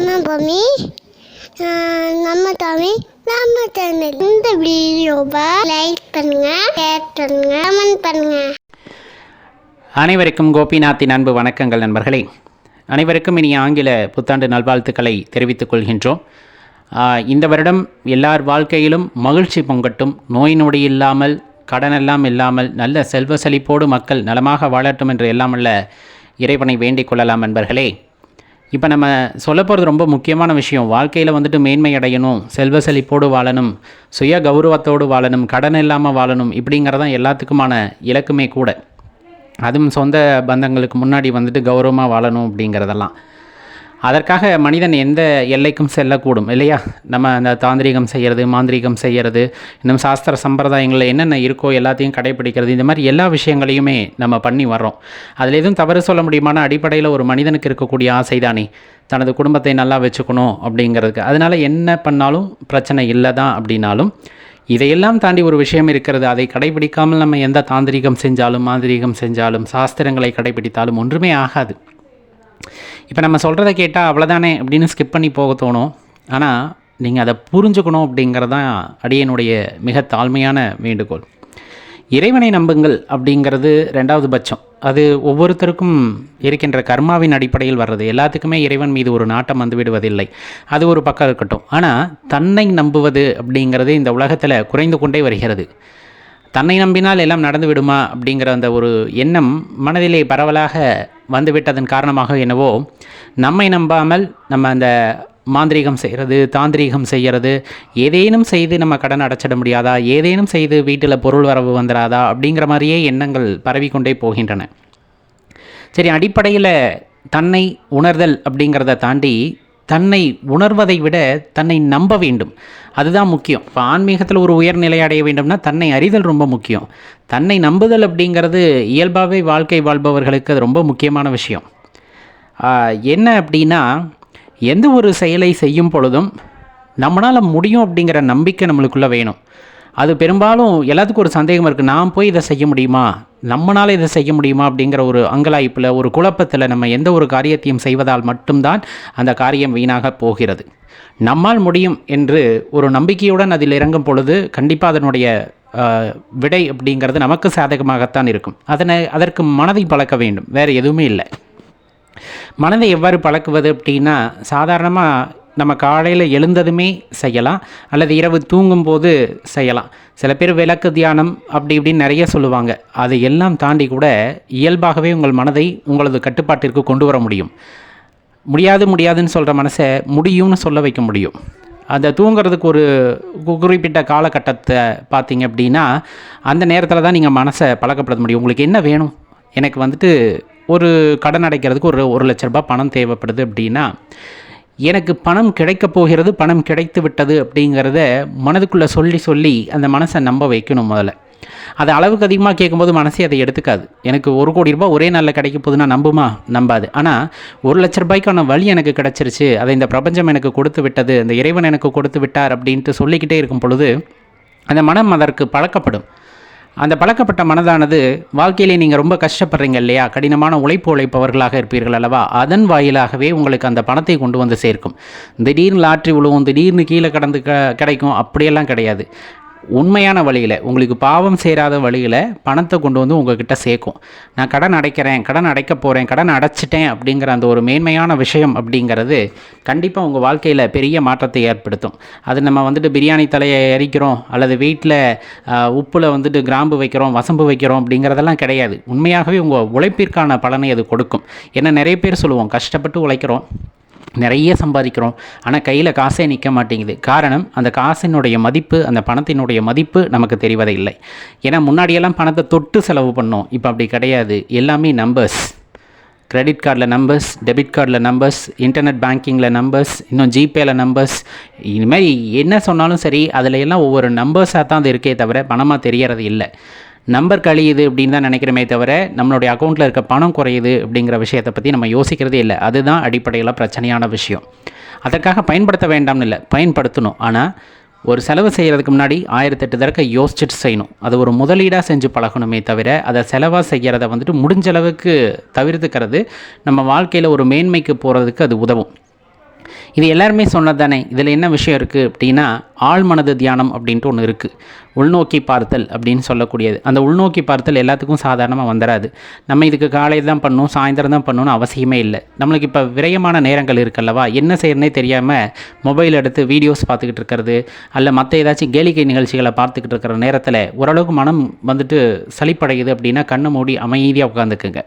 நம்ம பூமி நம்ம தமிழ் நம்ம சேனல் இந்த வீடியோவை லைக் பண்ணுங்க ஷேர் பண்ணுங்க கமெண்ட் பண்ணுங்க. அனைவருக்கும் கோபிநாத்தின் அன்பு வணக்கங்கள் நண்பர்களே. அனைவருக்கும் இனி ஆங்கில புத்தாண்டு நல்வாழ்த்துக்களை தெரிவித்துக் கொள்கின்றோம். இந்த வருடம் எல்லார் வாழ்க்கையிலும் மகிழ்ச்சி பொங்கட்டும் நோய் நொடி இல்லாமல் கடனெல்லாம் இல்லாமல் நல்ல செல்வ செழிப்போடு மக்கள் நலமாக வாழட்டும் என்று எல்லாம் இறைவனை வேண்டிக் கொள்ளலாம் நண்பர்களே. இப்போ நம்ம சொல்ல போகிறது ரொம்ப முக்கியமான விஷயம். வாழ்க்கையில் வந்துட்டு மேன்மை அடையணும் செல்வ செழிப்போடு வாழணும் சுய கௌரவத்தோடு வாழணும் கடன் இல்லாமல் வாழணும் இப்படிங்கிறதான் எல்லாத்துக்குமான இலக்குமே கூட. அதுவும் சொந்த பந்தங்களுக்கு முன்னாடி வந்துட்டு கௌரவமாக வாழணும் அப்படிங்கிறதெல்லாம். அதற்காக மனிதன் எந்த எல்லைக்கும் செல்லக்கூடும் இல்லையா? நம்ம அந்த தாந்திரிகம் செய்கிறது மாந்திரீகம் செய்கிறது இன்னும் சாஸ்திர சம்பிரதாயங்களில் என்னென்ன இருக்கோ எல்லாத்தையும் கடைப்பிடிக்கிறது இந்த மாதிரி எல்லா விஷயங்களையுமே நம்ம பண்ணி வர்றோம். அதில் எதுவும் தவறு சொல்ல முடியுமான அடிப்படையில் ஒரு மனிதனுக்கு இருக்கக்கூடிய ஆசை தானே தனது குடும்பத்தை நல்லா வச்சுக்கணும் அப்படிங்கிறதுக்கு. அதனால் என்ன பண்ணாலும் பிரச்சனை இல்லை தான் அப்படின்னாலும் இதையெல்லாம் தாண்டி ஒரு விஷயம் இருக்கிறது. அதை கடைபிடிக்காமல் நம்ம எந்த தாந்திரிகம் செஞ்சாலும் மாந்திரீகம் செஞ்சாலும் சாஸ்திரங்களை கடைபிடித்தாலும் ஒன்றுமே ஆகாது. இப்போ நம்ம சொல்கிறத கேட்டால் அவ்வளோதானே அப்படின்னு ஸ்கிப் பண்ணி போக தோணும். ஆனால் நீங்கள் அதை புரிஞ்சுக்கணும் அப்படிங்கிறது தான் அடியனுடைய மிக தாழ்மையான வேண்டுகோள். இறைவனை நம்புங்கள் அப்படிங்கிறது ரெண்டாவது பட்சம். அது ஒவ்வொருத்தருக்கும் இருக்கின்ற கர்மாவின் அடிப்படையில் வர்றது. எல்லாத்துக்குமே இறைவன் மீது ஒரு நாட்டம் வந்து விடுவதில்லை. அது ஒரு பக்கம் இருக்கட்டும். ஆனால் தன்னை நம்புவது அப்படிங்கிறது இந்த உலகத்தில் குறைந்து கொண்டே வருகிறது. தன்னை நம்பினால் எல்லாம் நடந்து விடுமா அப்படிங்கிற அந்த ஒரு எண்ணம் மனதிலே பரவலாக வந்துவிட்டதன் காரணமாக என்னவோ நம்மை நம்பாமல் நம்ம அந்த மாந்திரீகம் செய்கிறது தாந்திரீகம் செய்கிறது ஏதேனும் செய்து நம்ம கடன் அடைச்சிட முடியாதா ஏதேனும் செய்து வீட்டில் பொருள் வரவு வந்துடாதா அப்படிங்கிற மாதிரியே எண்ணங்கள் பரவிக்கொண்டே போகின்றன. சரி அடிப்படையில் தன்னை உணர்தல் அப்படிங்கிறத தாண்டி தன்னை உணர்வதை விட தன்னை நம்ப வேண்டும். அதுதான் முக்கியம். இப்போ ஆன்மீகத்தில் ஒரு உயர்நிலை அடைய வேண்டும்னா தன்னை அறிதல் ரொம்ப முக்கியம். தன்னை நம்புதல் அப்படிங்கிறது இயல்பாகவே வாழ்க்கை வாழ்பவர்களுக்கு அது ரொம்ப முக்கியமான விஷயம். என்ன அப்படின்னா எந்த ஒரு செயலை செய்யும் பொழுதும் நம்மளால் முடியும் அப்படிங்கிற நம்பிக்கை நம்மளுக்குள்ளே வேணும். அது பெரும்பாலும் எல்லாத்துக்கும் ஒரு சந்தேகம் இருக்குது நான் போய் இதை செய்ய முடியுமா? நம்மளால் இதை செய்ய முடியுமா அப்படிங்கிற ஒரு அங்கலாய்ப்பில் ஒரு குழப்பத்தில் நம்ம எந்த ஒரு காரியத்தையும் செய்வதால் மட்டும்தான் அந்த காரியம் வீணாக போகிறது. நம்மால் முடியும் என்று ஒரு நம்பிக்கையுடன் அதில் இறங்கும் பொழுது கண்டிப்பாக அதனுடைய விடை அப்படிங்கிறது நமக்கு சாதகமாகத்தான் இருக்கும். அதனை அதற்கு மனதை பழக்க வேண்டும். வேறு எதுவுமே இல்லை. மனதை எவ்வாறு பழக்குவது அப்படின்னா சாதாரணமாக நம்ம காலையில் எழுந்ததுமே செய்யலாம். அல்லது இரவு தூங்கும்போது செய்யலாம். சில பேர் விளக்கு தியானம் அப்படி இப்படின்னு நிறைய சொல்லுவாங்க. அதை எல்லாம் தாண்டி கூட இயல்பாகவே உங்கள் மனதை உங்களது கட்டுப்பாட்டிற்கு கொண்டு வர முடியும். முடியாது முடியாதுன்னு சொல்கிற மனசை முடியும்னு சொல்ல வைக்க முடியும். அந்த தூங்குறதுக்கு ஒரு கு- குறிப்பிட்ட காலகட்டத்தை பார்த்தீங்க அப்படின்னா அந்த நேரத்தில் தான் நீங்கள் மனசை பழக்கப்படுத்த முடியும். உங்களுக்கு என்ன வேணும்? எனக்கு வந்துட்டு ஒரு கடன் அடைக்கிறதுக்கு ஒரு ஒரு லட்ச ரூபாய் பணம் தேவைப்படுது அப்படின்னா எனக்கு பணம் கிடைக்கப் போகிறது பணம் கிடைத்து விட்டது அப்படிங்கிறத மனதுக்குள்ளே சொல்லி சொல்லி அந்த மனசை நம்ப வைக்கணும் முதல்ல. அது அளவுக்கு அதிகமாக கேட்கும்போது மனசே அதை எடுத்துக்காது. எனக்கு ஒரு கோடி ரூபாய் ஒரே நாளில் கிடைக்க போகுதுன்னா நம்புமா? நம்பாது. ஆனால் ஒரு லட்ச ரூபாய்க்கான வழி எனக்கு கிடச்சிருச்சு அதை இந்த பிரபஞ்சம் எனக்கு கொடுத்து விட்டது அந்த இறைவன் எனக்கு கொடுத்து விட்டார் அப்படின்ட்டு சொல்லிக்கிட்டே இருக்கும் பொழுது அந்த மனம் அதற்கு பழக்கப்படும். அந்த பழக்கப்பட்ட மனதானது வாழ்க்கையிலே நீங்கள் ரொம்ப கஷ்டப்படுறீங்க இல்லையா? கடினமான உழைப்பு உழைப்பவர்களாக இருப்பீர்கள் அல்லவா? அதன் வாயிலாகவே உங்களுக்கு அந்த பணத்தை கொண்டு வந்து சேர்க்கும். திடீர்னு லாட்ரி விழுவும் திடீர்னு கீழே கடந்து க கிடைக்கும். அப்படியெல்லாம் கிடையாது. உண்மையான வழியில் உங்களுக்கு பாவம் சேராத வழியில் பணத்தை கொண்டு வந்து உங்ககிட்ட சேர்க்கும். நான் கடன் அடைக்கிறேன் கடன் அடைக்க போகிறேன் கடன் அடைச்சிட்டேன் அப்படிங்கிற அந்த ஒரு மேன்மையான விஷயம் அப்படிங்கிறது கண்டிப்பாக உங்கள் வாழ்க்கையில் பெரிய மாற்றத்தை ஏற்படுத்தும். அது நம்ம வந்துட்டு பிரியாணி தலையை எரிக்கிறோம் அல்லது வீட்டில் உப்பில் வந்துட்டு கிராம்பு வைக்கிறோம் வசம்பு வைக்கிறோம் அப்படிங்கிறதெல்லாம் கிடையாது. உண்மையாகவே உங்கள் உழைப்பிற்கான பலனை அது கொடுக்கும். ஏன்னா நிறைய பேர் சொல்லுவோம் கஷ்டப்பட்டு உழைக்கிறோம் நிறைய சம்பாதிக்கிறோம். ஆனால் கையில் காசே நிற்க மாட்டேங்குது. காரணம் அந்த காசினுடைய மதிப்பு அந்த பணத்தினுடைய மதிப்பு நமக்கு தெரிவதே இல்லை ஏன்னா முன்னாடியெல்லாம் பணத்தை தொட்டு செலவு பண்ணோம். இப்போ அப்படி கிடையாது. எல்லாமே நம்பர்ஸ் கிரெடிட் கார்டில் நம்பர்ஸ் டெபிட் கார்டில் நம்பர்ஸ் இன்டர்நெட் பேங்கிங்கில் நம்பர்ஸ் இன்னும் ஜிபேயில் நம்பர்ஸ் இனிமேல் என்ன சொன்னாலும் சரி அதில் எல்லாம் ஒவ்வொரு நம்பர்ஸாக தான் அது இருக்கே தவிர பணமாக தெரியறது இல்லை. நம்பர் கழியுது அப்படின்னு தான் நினைக்கிறோமே தவிர நம்மளுடைய அக்கௌண்ட்டில் இருக்க பணம் குறையுது அப்படிங்கிற விஷயத்தை பற்றி நம்ம யோசிக்கிறதே இல்லை. அதுதான் அடிப்படையில் பிரச்சனையான விஷயம். அதற்காக பயன்படுத்த வேண்டாம்னு இல்லை பயன்படுத்தணும். ஆனால் ஒரு செலவு செய்கிறதுக்கு முன்னாடி ஆயிரத்தெட்டு தடவை யோசிச்சுட்டு செய்யணும். அது ஒரு முதலீடாக செஞ்சு பழகணுமே தவிர அதை செலவாக செய்கிறத வந்துட்டு முடிஞ்ச அளவுக்கு தவிர்த்துக்கிறது நம்ம வாழ்க்கையில் ஒரு மேன்மைக்கு போகிறதுக்கு அது உதவும். இது எல்லாருமே சொன்னது தானே இதில் என்ன விஷயம் இருக்குது அப்படின்னா ஆழ்மனது தியானம் அப்படின்ட்டு ஒன்று இருக்குது உள்நோக்கி பார்த்தல் அப்படின்னு சொல்லக்கூடியது. அந்த உள்நோக்கி பார்த்தல் எல்லாத்துக்கும் சாதாரணமாக வந்துடாது நம்ம இதுக்கு காலையில் தான் பண்ணணும் சாயந்தரம் தான் பண்ணணும்னு அவசியமே இல்லை. நம்மளுக்கு இப்போ விரயமான நேரங்கள் இருக்குல்லவா? என்ன செய்யறனே தெரியாமல் மொபைல் எடுத்து வீடியோஸ் பார்த்துக்கிட்டு இருக்கிறது அல்ல மற்ற ஏதாச்சும் கேளிக்கை நிகழ்ச்சிகளை பார்த்துக்கிட்டு இருக்கிற நேரத்தில் ஓரளவுக்கு மனம் வந்துட்டு சளிப்படையுது அப்படின்னா கண்ணை மூடி அமைதியாக உட்காந்துக்குங்க.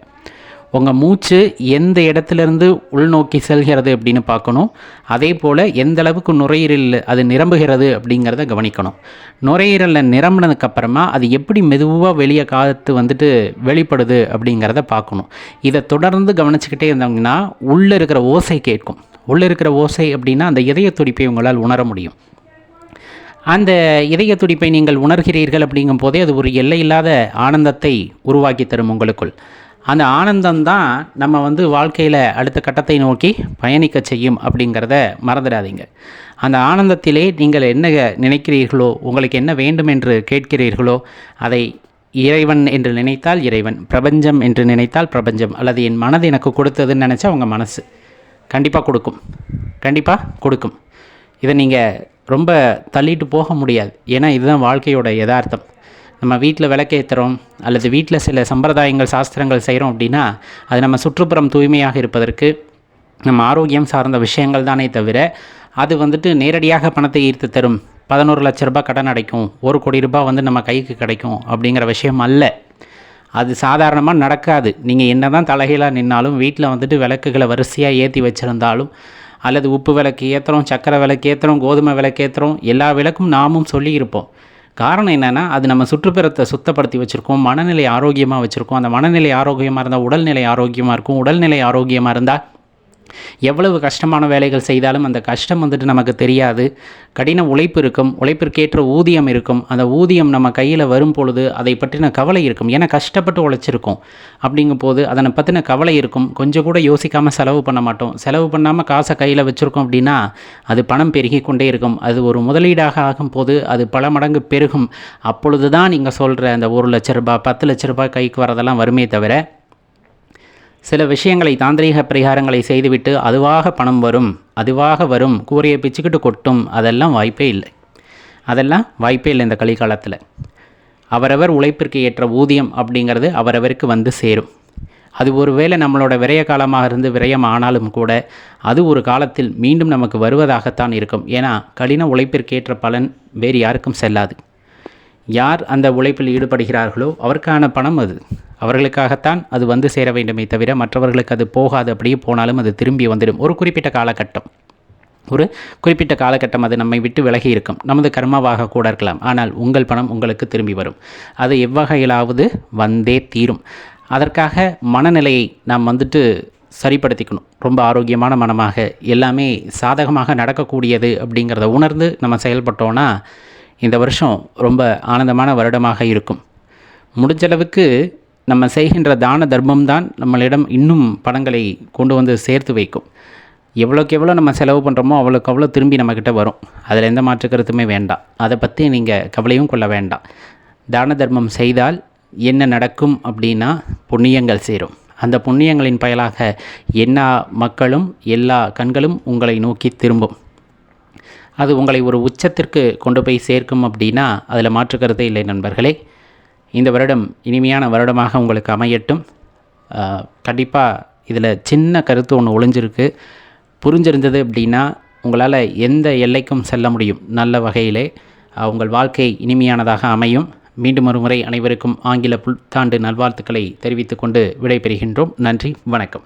உங்கள் மூச்சு எந்த இடத்துலேருந்து உள்நோக்கி செல்கிறது அப்படின்னு பார்க்கணும். அதே போல் எந்த அளவுக்கு நுரையீரலில் அது நிரம்புகிறது அப்படிங்கிறத கவனிக்கணும். நுரையீரலில் நிரம்பினதுக்கப்புறமா அது எப்படி மெதுவாக வெளியே காத்து வந்துட்டு வெளிப்படுது அப்படிங்கிறத பார்க்கணும். இதை தொடர்ந்து கவனிச்சுக்கிட்டே இருந்தோம்னா உள்ளே இருக்கிற ஓசை கேட்கும். உள்ளே இருக்கிற ஓசை அப்படின்னா அந்த இதய துடிப்பை உங்களால் உணர முடியும். அந்த இதய துடிப்பை நீங்கள் உணர்கிறீர்கள் அப்படிங்கும் போதே அது ஒரு எல்லையில்லாத ஆனந்தத்தை உருவாக்கி தரும் உங்களுக்குள். அந்த ஆனந்தம் தான் நம்ம வந்து வாழ்க்கையில் அடுத்த கட்டத்தை நோக்கி பயணிக்க செய்யும் அப்படிங்கிறத மறந்துடாதீங்க. அந்த ஆனந்தத்திலே நீங்கள் என்ன நினைக்கிறீர்களோ உங்களுக்கு என்ன வேண்டும் என்று கேட்கிறீர்களோ அதை இறைவன் என்று நினைத்தால் இறைவன் பிரபஞ்சம் என்று நினைத்தால் பிரபஞ்சம் அல்லது என் மனது எனக்கு கொடுத்ததுன்னு நினச்சா உங்கள் மனசு. கண்டிப்பாக கொடுக்கும். கண்டிப்பாக கொடுக்கும். இதை நீங்கள் ரொம்ப தள்ளிட்டு போக முடியாது. ஏன்னா இதுதான் வாழ்க்கையோட யதார்த்தம். நம்ம வீட்டில் விளக்கேற்றுறோம் அல்லது வீட்டில் சில சம்பிரதாயங்கள் சாஸ்திரங்கள் செய்கிறோம் அப்படின்னா அது நம்ம சுற்றுப்புறம் தூய்மையாக இருப்பதற்கு நம்ம ஆரோக்கியம் சார்ந்த விஷயங்கள் தானே தவிர அது வந்துட்டு நேரடியாக பணத்தை ஈர்த்து தரும். பதினோரு லட்ச ரூபாய் கடன் அடைக்கும். ஒரு கோடி ரூபாய் வந்து நம்ம கைக்கு கிடைக்கும் அப்படிங்கிற விஷயம் அல்ல. அது சாதாரணமாக நடக்காது. நீங்கள் என்ன தான் தலைகீழாக நின்னாலும் வீட்டில் வந்துட்டு விளக்குகளை வரிசையாக ஏற்றி வச்சுருந்தாலும் அல்லது உப்பு விளக்கு ஏற்றுறோம் சக்கரை விளக்கு ஏற்றுறோம் கோதுமை விளக்கு ஏற்றுறோம் எல்லா விளக்கும் நாமும் சொல்லியிருப்போம். காரணம் என்னென்னா அது நம்ம சுற்றுப்புறத்தை சுத்தப்படுத்தி வச்சுருக்கோம் மனநிலை ஆரோக்கியமாக வச்சுருக்கோம். அந்த மனநிலை ஆரோக்கியமாக இருந்தால் உடல்நிலை ஆரோக்கியமாக இருக்கும். உடல்நிலை ஆரோக்கியமாக இருந்தால் எவ்வளவு கஷ்டமான வேலைகள் செய்தாலும் அந்த கஷ்டம் வந்துட்டு நமக்கு தெரியாது. கடின உழைப்பு இருக்கும் உழைப்பிற்கேற்ற ஊதியம் இருக்கும். அந்த ஊதியம் நம்ம கையில் வரும் பொழுது அதை பற்றின கவலை இருக்கும். ஏன்னா கஷ்டப்பட்டு உழைச்சிருக்கோம். அப்படிங்கும் போது அதனை பற்றின கவலை இருக்கும். கொஞ்சம் கூட யோசிக்காமல் செலவு பண்ண மாட்டோம். செலவு பண்ணாமல் காசை கையில் வச்சுருக்கோம் அப்படின்னா அது பணம் பெருகி கொண்டே இருக்கும். அது ஒரு முதலீடாக ஆகும்போது அது பல மடங்கு பெருகும். அப்பொழுது தான் நீங்கள் சொல்கிற அந்த ஒரு லட்ச ரூபாய் பத்து லட்ச ரூபாய் கைக்கு வரதெல்லாம் வருமே தவிர சில விஷயங்களை தாந்திரீக பரிகாரங்களை செய்துவிட்டு அதுவாக பணம் வரும் அதுவாக வரும் கூரையை பிச்சுக்கிட்டு கொட்டும் அதெல்லாம் வாய்ப்பே இல்லை. அதெல்லாம் வாய்ப்பே இல்லை இந்த கலிகாலத்தில். அவரவர் உழைப்பிற்கு ஏற்ற ஊதியம் அப்படிங்கிறது அவரவருக்கு வந்து சேரும். அது ஒரு வேளை நம்மளோட விரய காலமாக இருந்து விரயம் ஆனாலும் கூட அது ஒரு காலத்தில் மீண்டும் நமக்கு வருவதாகத்தான் இருக்கும். ஏன்னா கடின உழைப்பிற்கேற்ற பலன் வேறு யாருக்கும் செல்லாது. யார் அந்த உழைப்பில் ஈடுபடுகிறார்களோ அவருக்கான பணம் அது. அவர்களுக்காகத்தான் அது வந்து சேர வேண்டுமே தவிர மற்றவர்களுக்கு அது போகாது. அப்படியே போனாலும் அது திரும்பி வந்துடும். ஒரு குறிப்பிட்ட காலகட்டம். ஒரு குறிப்பிட்ட காலகட்டம் அது நம்மை விட்டு விலகி இருக்கும். நமது கர்மாவாக கூட இருக்கலாம். ஆனால் உங்கள் பணம் உங்களுக்கு திரும்பி வரும். அது எவ்வகையிலாவது வந்தே தீரும். அதற்காக மனநிலையை நாம் வந்துட்டு சரிப்படுத்திக்கணும். ரொம்ப ஆரோக்கியமான மனமாக எல்லாமே சாதகமாக நடக்கக்கூடியது அப்படிங்கிறத உணர்ந்து நம்ம செயல்பட்டோன்னா இந்த வருஷம் ரொம்ப ஆனந்தமான வருடமாக இருக்கும். முடிஞ்சளவுக்கு நம்ம செய்கின்ற தான தர்மம் தான் நம்மளிடம் இன்னும் பணங்களை கொண்டு வந்து சேர்த்து வைக்கும். எவ்வளோக்கு எவ்வளோ நம்ம செலவு பண்ணுறோமோ அவ்வளோக்கு அவ்வளோ திரும்பி நம்மக்கிட்ட வரும். அதில் எந்த மாற்று கருத்துமே வேண்டாம். அதை பற்றி நீங்கள் கவலையும் கொள்ள வேண்டாம். தான தர்மம் செய்தால் என்ன நடக்கும் அப்படின்னா புண்ணியங்கள் சேரும். அந்த புண்ணியங்களின் பயலாக எல்லா மக்களும் எல்லா கண்களும் உங்களை நோக்கி திரும்பும். அது உங்களை ஒரு உச்சத்திற்கு கொண்டு போய் சேர்க்கும் அப்படின்னா அதில் மாற்று கருத்தே இல்லை நண்பர்களே. இந்த வருடம் இனிமையான வருடமாக உங்களுக்கு அமையட்டும். கண்டிப்பாக இதில் சின்ன கருத்து ஒன்று ஒளிஞ்சிருக்கு. புரிஞ்சிருந்தது அப்படின்னா உங்களால் எந்த எல்லைக்கும் செல்ல முடியும். நல்ல வகையிலே உங்கள் வாழ்க்கை இனிமையானதாக அமையும். மீண்டும் ஒரு முறை அனைவருக்கும் ஆங்கில புத்தாண்டு நல்வாழ்த்துக்களை தெரிவித்துக்கொண்டு விடைபெறுகின்றோம். நன்றி வணக்கம்.